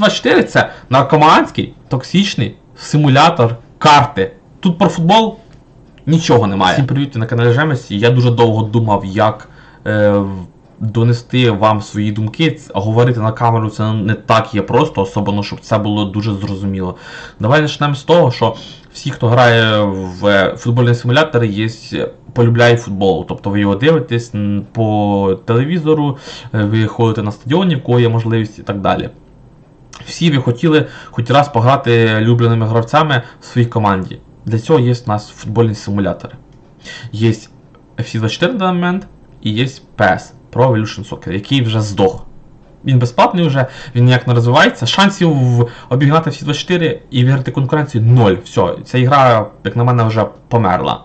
FC24 це наркоманський, токсичний симулятор карти. Тут про футбол нічого немає. Всім привіт, на каналі Жемесі. Я дуже довго думав, як е, донести вам свої думки. Говорити на камеру це не так є просто, особливо, щоб це було дуже зрозуміло. Давай почнемо з того, що всі, хто грає в футбольні симулятори, є, полюбляє футбол. Тобто ви його дивитесь по телевізору, е, ви ходите на стадіоні, в кого є можливість і так далі. Всі ви хотіли хоч раз пограти улюбленими гравцями в своїй команді. Для цього є у нас футбольні симулятори. Є FC24 на момент і є PES Pro Evolution Soccer, який вже здох. Він безплатний вже, він ніяк не розвивається. Шансів в- обігнати всі 24 і виграти конкуренцію ноль. Все, ця ігра, як на мене, вже померла.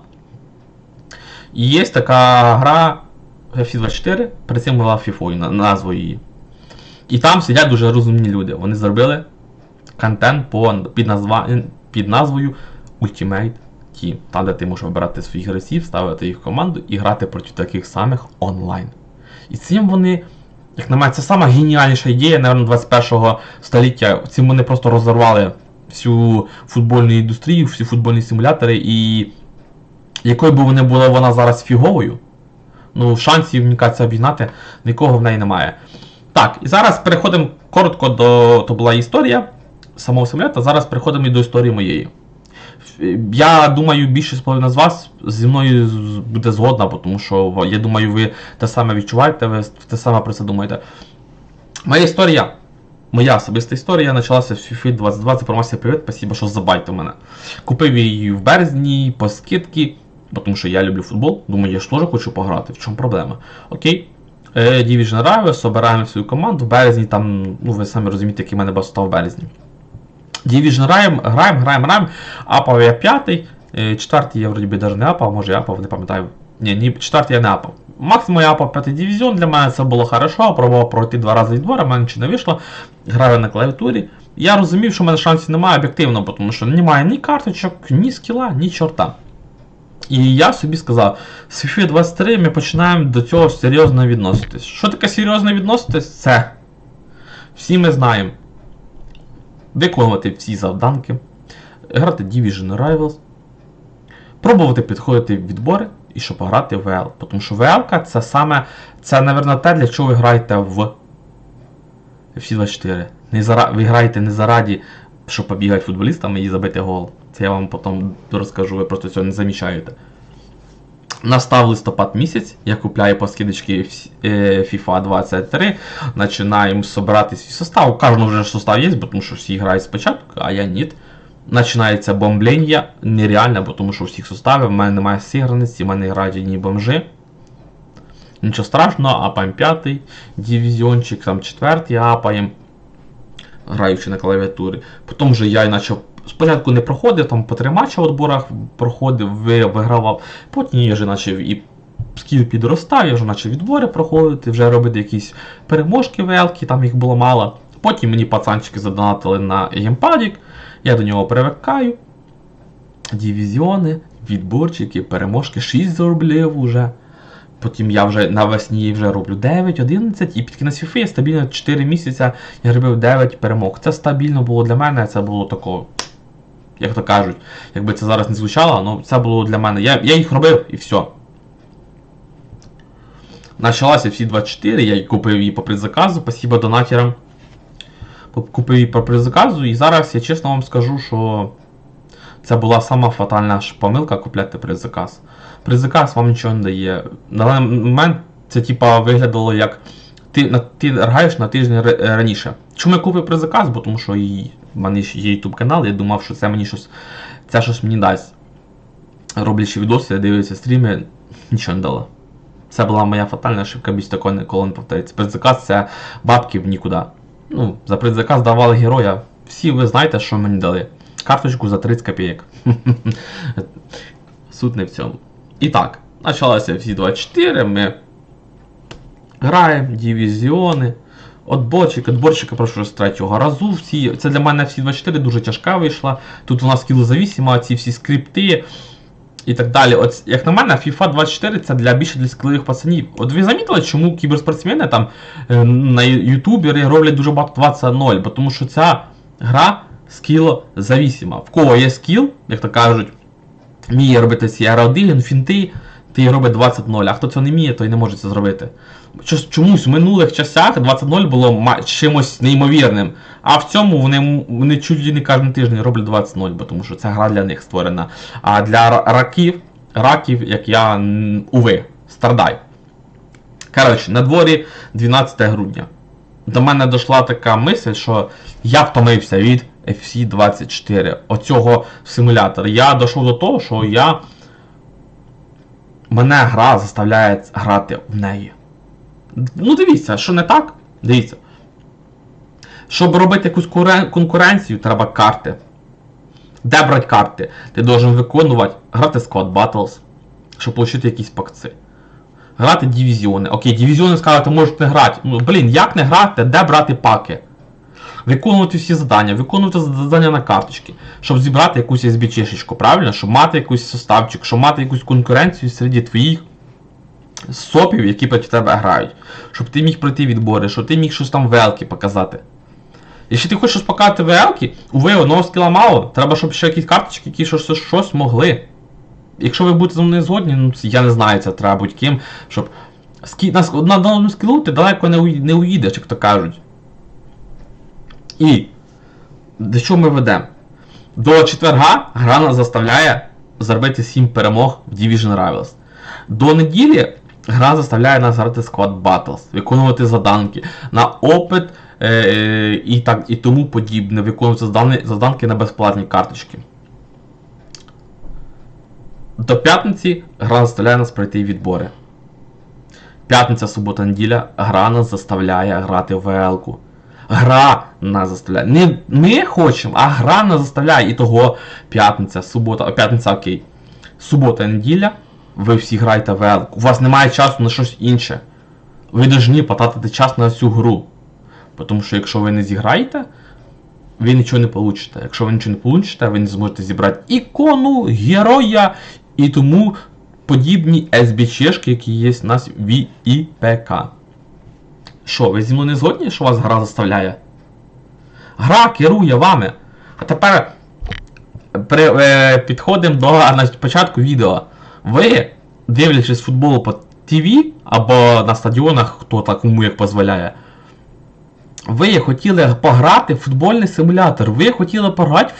І є така гра FC24, перед цим була FIFA, на- назвою її. І там сидять дуже розумні люди. Вони зробили контент по, під, назва, під назвою Ultimate Team. Там, де ти можеш вибирати своїх гравців, ставити їх в команду і грати проти таких самих онлайн. І цим вони, як на мене, це сама геніальніша ідея, напевно, 21 століття. Цим вони просто розірвали всю футбольну індустрію, всі футбольні симулятори, і якою би вони була вона зараз фіговою, ну, шансів, мені кажеться, обігнати нікого в неї немає. Так, і зараз переходимо коротко до. То була історія самого симулятора, зараз переходимо і до історії моєї. Я думаю, більшість половина з вас зі мною буде згодна, тому що я думаю, ви те саме відчуваєте, ви те саме про це думаєте. Моя історія, моя особиста історія почалася в FIFA 22. Це промовся привіт, спасибо, що забайте мене. Купив її в березні по скидки, тому що я люблю футбол. Думаю, я ж теж хочу пограти. В чому проблема? Окей. Е, Division Rivals, собираємо свою команду. В березні там, ну ви самі розумієте, який в мене бас в березні. Division граємо, граємо, граємо, граємо. Апав я п'ятий, е, четвертий я вроді би навіть не апав, може я апав, не пам'ятаю. Ні, ні, четвертий я не апав. Максимум я апав п'ятий дивізіон, для мене це було хорошо, пробував пройти два рази відбори, в мене нічого не вийшло. Граю на клавіатурі. Я розумів, що в мене шансів немає об'єктивно, тому що немає ні карточок, ні скіла, ні чорта. І я собі сказав, з FIFA 23 ми починаємо до цього серйозно відноситись. Що таке серйозно відноситись? Це. Всі ми знаємо. Виконувати всі завданки, грати Division Rivals, пробувати підходити в відбори і щоб пограти в VL. Тому що VL це саме, це, напевно, те, для чого ви граєте в FC24. Не зара... Ви граєте не зараді, щоб побігати футболістами і забити гол. Це я вам потім розкажу, ви просто цього не замічаєте. Настав листопад місяць, я купляю по скидочці е, FIFA 23, починаємо збирати свій состав. У кожного вже состав є, тому що всі грають спочатку, а я ні. Починається бомблення, нереально, тому що у всіх составів, в мене немає зіграності, в мене грають одні бомжи. Нічого страшного, апаємо п'ятий дивізіончик, там четвертий апаємо, граючи на клавіатурі. Потім вже я почав спочатку не проходив, там по три матчі в отборах проходив, вигравав. Потім я вже почав і скіл підростав, я вже почав відбори проходити, вже робити якісь переможки велки, там їх було мало. Потім мені пацанчики задонатили на геймпадік, я до нього привикаю. Дивізіони, відборчики, переможки 6 зароблів уже. Потім я вже навесні вже роблю 9, 11 і під кінець FIFA я стабільно 4 місяці я робив 9 перемог. Це стабільно було для мене, це було тако, як то кажуть, якби це зараз не звучало, але це було для мене. Я, я їх робив і все. Почалася всі 24, я її купив її по предзаказу, спасибо донатерам. Купив її по предзаказу, і зараз я чесно вам скажу, що це була сама фатальна помилка купляти предзаказ. Предзаказ вам нічого не дає. На даний момент це типа виглядало як ти, на, ти граєш на тиждень раніше. Чому я купив предзаказ? Бо тому що і, в мене є YouTube канал, я думав, що це мені щось, це щось мені дасть. Роблячи відоси, дивлюся стріми, нічого не дало. Це була моя фатальна ошибка, більш такого ніколи не повториться. Предзаказ це бабки в нікуди. Ну, за предзаказ давали героя. Всі ви знаєте, що мені дали. Карточку за 30 копійок. Суть не в цьому. І так, почалося всі 24, ми граємо, дивізіони. Отборчик, отборчика прошу з третього разу. Всі, це для мене всі 24 дуже тяжка вийшла. Тут у нас кілозавісіма, ці всі скрипти. і так далі. От, як на мене, FIFA 24 це для більше для скілових пацанів. От ви замітили, чому кіберспортсмени там е, на ютубері роблять дуже багато 20-0, бо тому що ця гра скілозавісима. В кого є скіл, як то кажуть, вміє робити ці аеродилін, фінти, ти робить 20-0, а хто цього не вміє, той не може це зробити. Чомусь в минулих часах 20-0 було чимось неймовірним. А в цьому вони, вони чуть ли не кожен тиждень роблять 20-0, бо тому що ця гра для них створена. А для раків, раків, як я, уви, стардай. Коротше, на дворі 12 грудня. До мене дійшла така мисль, що я втомився від FC 24, оцього симулятора. Я дійшов до того, що я. Мене гра заставляє грати в неї. Ну, дивіться, що не так? Дивіться. Щоб робити якусь конкуренцію, треба карти. Де брати карти? Ти должен виконувати, грати Squad Battles, щоб отримати якісь пакци. Грати дивізіони. Окей, дивізіони сказати, можуть не грати. Ну, блін, як не грати, де брати паки? Виконувати всі завдання, виконувати завдання на карточки, щоб зібрати якусь SBC-шечку, правильно? Щоб мати якийсь составчик, щоб мати якусь конкуренцію серед твоїх сопів, які проти тебе грають. Щоб ти міг пройти відбори, щоб ти міг щось там велки показати. Якщо ти хочеш показати велки, уви, одного скіла мало, треба, щоб ще якісь карточки, які щось, щось могли. Якщо ви будете зі мною згодні, ну я не знаю, це треба бути ким, щоб на, даному скілу ти далеко не уїдеш, як то кажуть. І до чого ми ведемо? До четверга гра нас заставляє зробити 7 перемог в Division Rivals. До неділі гра заставляє нас грати Squad Battles, виконувати заданки на опит е, е, і, так, і тому подібне, виконувати задани- заданки на безплатні карточки. До п'ятниці гра заставляє нас пройти відбори. П'ятниця, субота, неділя, гра нас заставляє грати в ВЛ-ку. Гра нас заставляє. Не ми хочемо, а гра нас заставляє. І того п'ятниця, субота, п'ятниця окей. Субота, неділя, ви всі граєте в ВЛ. У вас немає часу на щось інше. Ви повинні потратити час на цю гру. Тому що якщо ви не зіграєте, ви нічого не получите. Якщо ви нічого не получите, ви не зможете зібрати ікону, героя і тому подібні SBC-шки, які є у нас в ІПК. Що, ви зі мною не згодні, що вас гра заставляє? Гра керує вами. А тепер при, е, підходимо до на початку відео. Ви, дивлячись футбол по ТВ або на стадіонах, хто так кому як дозволяє, ви хотіли пограти в футбольний симулятор. Ви хотіли пограти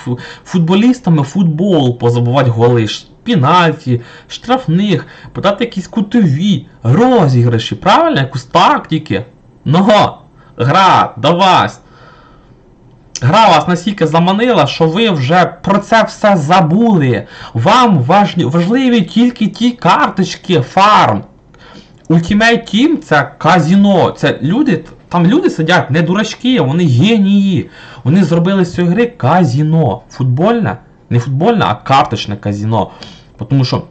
футболістами футбол, позабувати голи, пенальті, штрафних, подати якісь кутові, розіграші, правильно? Якусь тактики. Но гра до вас. Гра вас настільки заманила, що ви вже про це все забули. Вам важливі тільки ті карточки, фарм. Ultimate Team це казіно. Це люди, там люди сидять, не дурачки, вони генії. Вони зробили з цієї гри казіно. Футбольне, не футбольне, а карточне казіно. Тому що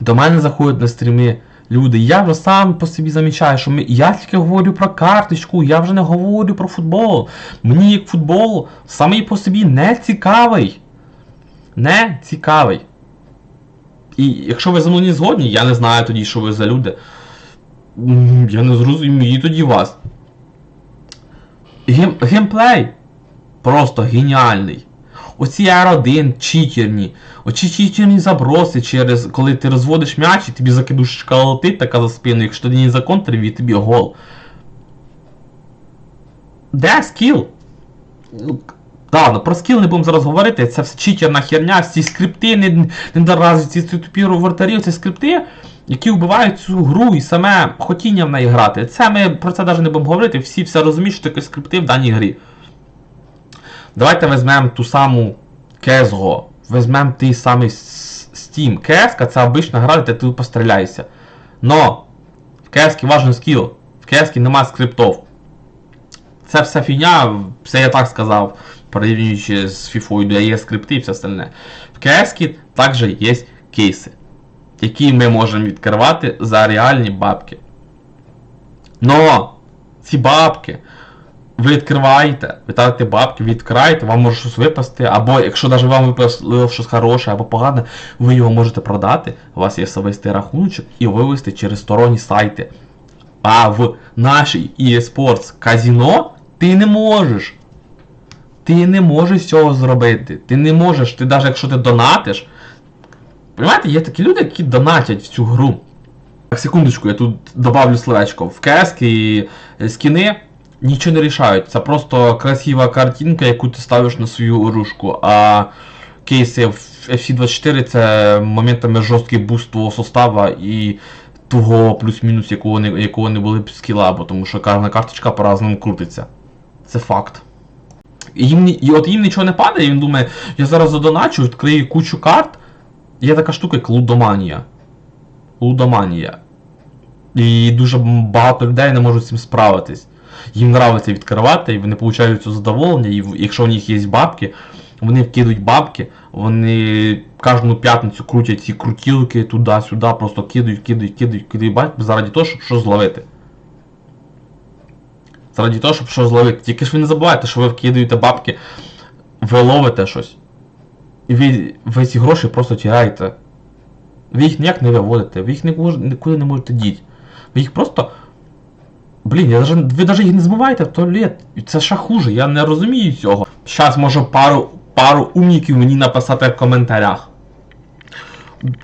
до мене заходять на стріми люди. Я вже сам по собі замічаю, що ми, я тільки говорю про карточку, я вже не говорю про футбол. Мені як футбол самий по собі не цікавий. Не цікавий. І якщо ви за мною не згодні, я не знаю тоді, що ви за люди. Я не зрозумію тоді вас. Гейм, геймплей просто геніальний. Оці R1 читерні, оці читерні заброси через коли ти розводиш м'яч і тобі закидушечка летить така за спину, якщо ти не законтрив, і тобі гол. Де скіл? Ладно, про скіл не будемо зараз говорити, це все читерна херня, ці скрипти не, недоразвиті, ці тупі вратарі, ці скрипти, які вбивають цю гру і саме хотіння в неї грати. Це ми про це навіть не будемо говорити, всі все розуміють, що таке скрипти в даній грі. Давайте візьмемо ту саму CSGO, візьмемо той самий Steam. CS це обична гра, де ти постріляєшся. Но в CS важен скіл, в CS нема скриптів. Це все фігня, все я так сказав, порівнюючи з FIFA, де є скрипти і все остальне. В CS також є кейси, які ми можемо відкривати за реальні бабки. Но ці бабки ви відкриваєте, ви тратите бабки, відкриваєте, вам може щось випасти, або якщо навіть вам випало щось хороше або погане, ви його можете продати, у вас є особистий рахуночок і вивести через сторонні сайти. А в нашій eSports казіно ти не можеш. Ти не можеш цього зробити. Ти не можеш, ти навіть якщо ти донатиш. Понимаєте, є такі люди, які донатять в цю гру. Так, секундочку, я тут добавлю словечко. В і скіни нічого не рішають. Це просто красива картинка, яку ти ставиш на свою оружку. А кейси в FC24 це моментами жорсткий буст твого состава і того плюс-мінус, якого не, якого не були б скіла, бо тому що кожна карточка по-разному крутиться. Це факт. І, їм, і от їм нічого не падає, він думає, я зараз задоначу, відкрию кучу карт. Є така штука, як лудоманія. Лудоманія. І дуже багато людей не можуть з цим справитись. Їм нравиться відкривати, і вони получають задоволення, і якщо у них є бабки, вони вкидують бабки, вони кожну п'ятницю крутять ці крутілки туди-сюди, просто кидають, кидають, кидають, кидають бабки заради того, щоб щось зловити. Заради того, щоб щось зловити. Тільки ж ви не забувайте, що ви вкидаєте бабки, ви ловите щось. І ви, ви ці гроші просто тягаєте. Ви їх ніяк не виводите, ви їх нікуди, не можете діти. Ви їх просто. Блін, я даже, ви навіть їх не змиваєте в туалет. Це ще хуже, я не розумію цього. Зараз може пару, пару умників мені написати в коментарях.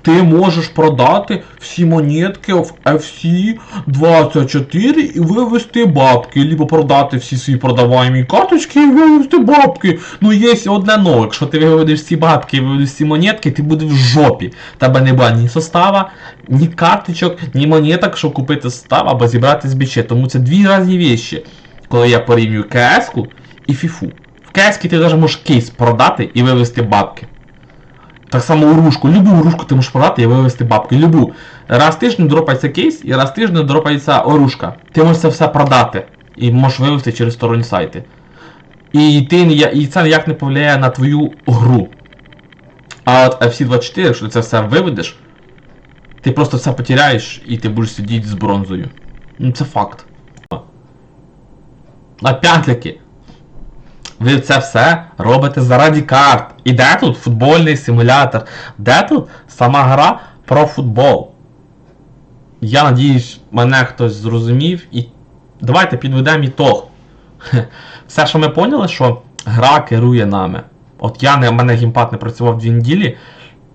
Ти можеш продати всі монетки в FC24 і вивести бабки, либо продати всі свої продаваємі карточки і вивести бабки. Ну є одне но, якщо ти виведеш всі бабки і виведеш всі монетки, ти будеш в жопі. Тебе не буде ні состава, ні карточок, ні монеток, щоб купити состав або зібрати з біче. Тому це дві різні вещі, коли я порівнюю КС і фіфу. В КС ти навіть можеш кейс продати і вивести бабки. Так само урушку. Любу урушку ти можеш продати і вивести бабки. Любу. Раз тиждень дропається кейс і раз тиждень дропається оружка. Ти можеш це все продати і можеш вивести через сторонні сайти. І, ти, і це ніяк не повлияє на твою гру. А от FC24, якщо ти це все виведеш, ти просто все потеряєш і ти будеш сидіти з бронзою. Ну це факт. Опять-таки, ви це все робите заради карт. І де тут футбольний симулятор? Де тут сама гра про футбол? Я надіюсь, мене хтось зрозумів і давайте підведемо ітог. Все, що ми поняли, що гра керує нами. От я не, в мене геймпад не працював дві неділі.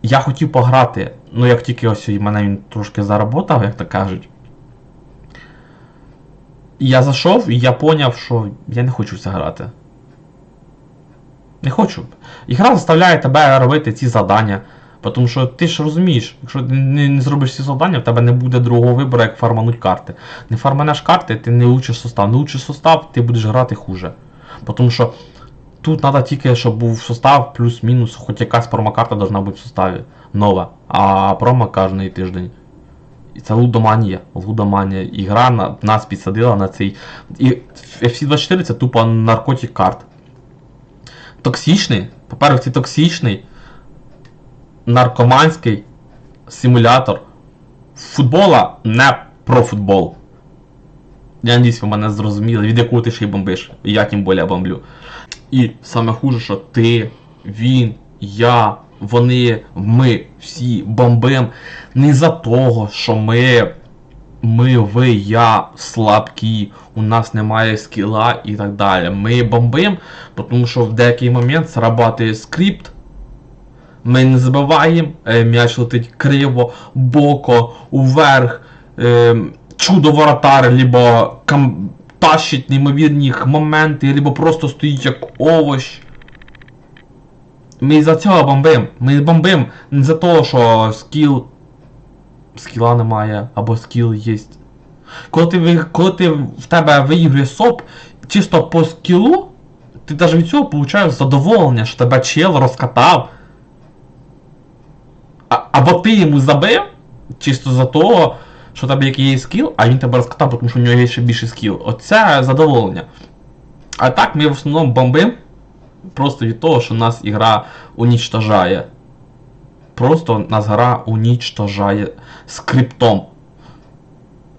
Я хотів пограти. Ну як тільки ось і мене він трошки заработав, як то кажуть. Я зайшов і я поняв, що я не хочу це грати. Не хочу. Ігра заставляє тебе робити ці завдання. Тому що ти ж розумієш, якщо ти не, зробиш ці завдання, в тебе не буде другого вибору, як фармануть карти. Не фарманеш карти, ти не учиш состав. Не учиш состав, ти будеш грати хуже. Тому що тут треба тільки, щоб був состав плюс-мінус, хоч якась промокарта должна бути в составі. Нова. А промо кожний тиждень. І це лудоманія. Лудоманія. Ігра на, нас підсадила на цей. І FC24 це тупо наркотик карт. Токсичний, по-перше, це токсичний, наркоманський симулятор футбола не про футбол. Я надіюсь, ви мене зрозуміли, від якого ти ще й бомбиш. Я тим більше бомблю. І саме хуже, що ти, він, я, вони, ми всі бомбим не за того, що ми, ми, ви, я слабкі, у нас немає скіла і так далі. Ми бомбим, тому що в деякий момент срабатує скрипт. Ми не забиваємо, е, м'яч летить криво, боко, уверх, е, чудо воротар, либо кам... тащить неймовірні моменти, либо просто стоїть як овощ. Ми за цього бомбим. Ми бомбим не за того, що скіл. Скіла немає, або скіл є. Коли ти, коли ти в тебе виігрує соп, чисто по скілу, ти навіть від цього получаєш задоволення, що тебе чел розкатав. А, або ти йому забив, чисто за того, що в тебе який є скіл, а він тебе розкатав, тому що в нього є ще більше скіл. Оце задоволення. А так ми в основному бомбим просто від того, що нас ігра унічтожає. Просто нас гра унічтожає скриптом.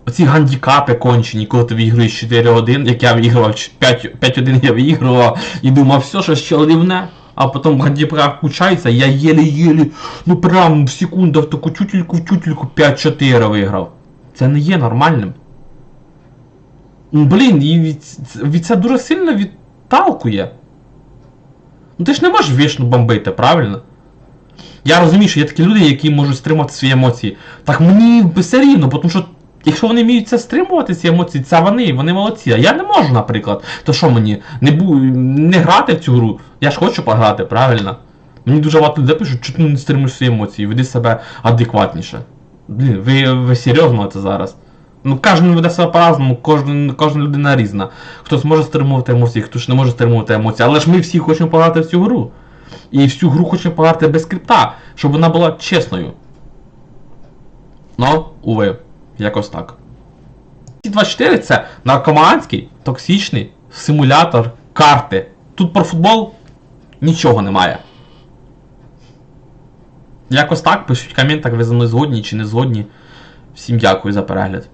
Оці гандікапи кончені, коли ти виігруєш 4-1, як я виігрував 5 5-1 я виігрував і думав, все, що ще рівне. А потім гандікап включається, я єлі-єлі, ну прям в секундах таку тютельку в тютельку 5-4 виграв. Це не є нормальним. Ну, Блін, і від, від це дуже сильно відталкує. Ну ти ж не можеш вічно бомбити, правильно? Я розумію, що є такі люди, які можуть стримати свої емоції. Так мені все рівно, тому що якщо вони вміють це стримувати, ці емоції, це вони, вони молодці. А я не можу, наприклад. То що мені? Не бу... не грати в цю гру. Я ж хочу пограти, правильно? Мені дуже багато людей пишуть, що ти не стримуєш свої емоції, веди себе адекватніше. Блін, ви, ви серйозно це зараз? Ну, кожен веде себе по-разному, кожен, кожна людина різна. Хтось може стримувати емоції, хтось не може стримувати емоції. Але ж ми всі хочемо пограти в цю гру. І всю гру хочемо пограти без скрипта, щоб вона була чесною. Ну, уви, якось так. Ті 24 це наркоманський, токсичний симулятор карти. Тут про футбол нічого немає. Якось так, пишіть в коментах, ви зі мною згодні чи не згодні. Всім дякую за перегляд.